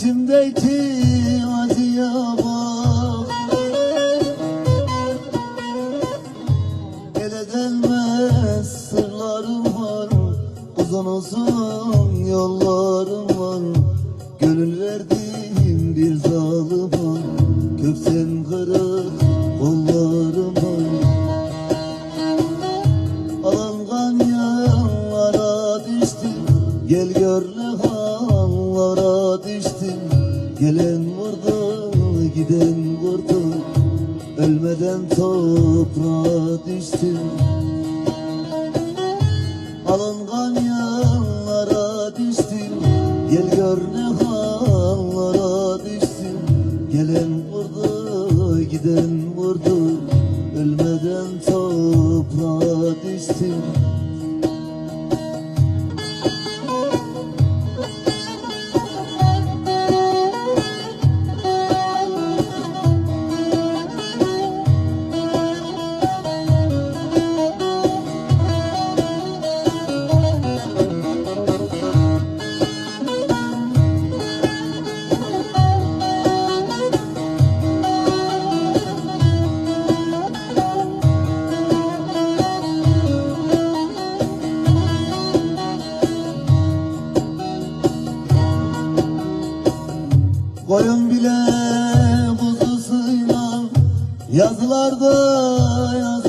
İçimdeki acıya bak. Ele delmez sırlarım var. Uzun uzun yollarım var. Gönül verdiğim bir zalim var. Köksem kırık kollarım var. Alıngan yanlara düştüm. Gel gör ne hallara düştüm Gelen vurdu giden vurdu Ölmeden toprağa düştüm. Alıngan yollara düştüm Gel gör ne hallara düştüm. Gelen vurdu giden vurdu Ölmeden toprağa düştüm Koyun bile kuzusuyla Yazılarda yazısıyla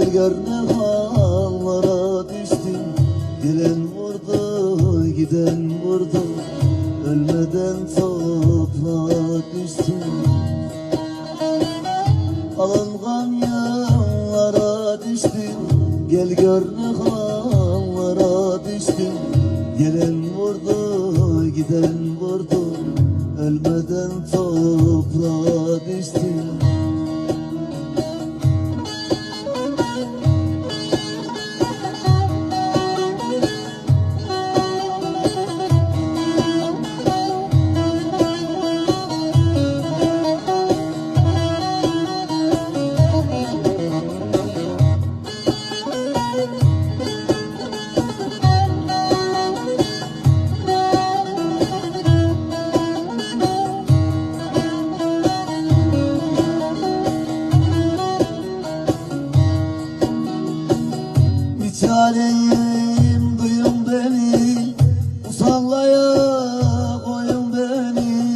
Gör ne hallara düştüm. Gelen vurdu giden vurdu. Ölmeden toprağa düştüm. Alıngan yollara düştüm. Gel gör ne hallara düştüm. Gelen vurdu giden vurdu. Ölmeden toprağa düştüm Musallaya koyun beni.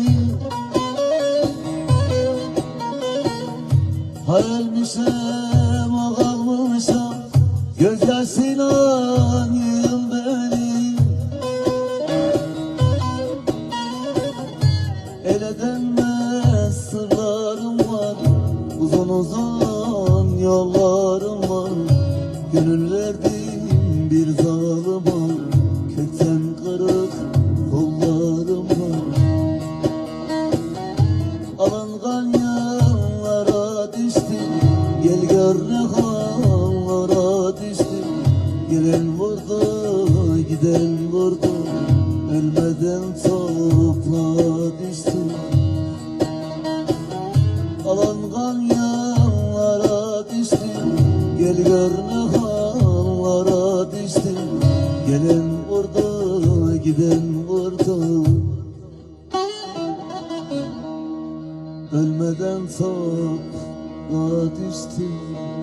Ha ölmüşem o kalmışam Gözyaşıyla yığın beni. El edilmez sırlarım var Uzun uzun yollarım Gelen vurdu giden vurdu. Ölmeden toprağa düştüm. Alıngan yollara düştüm. Gel gör ne hallara düştüm. Gelen vurdu giden vurdu. Ölmeden toprağa düştüm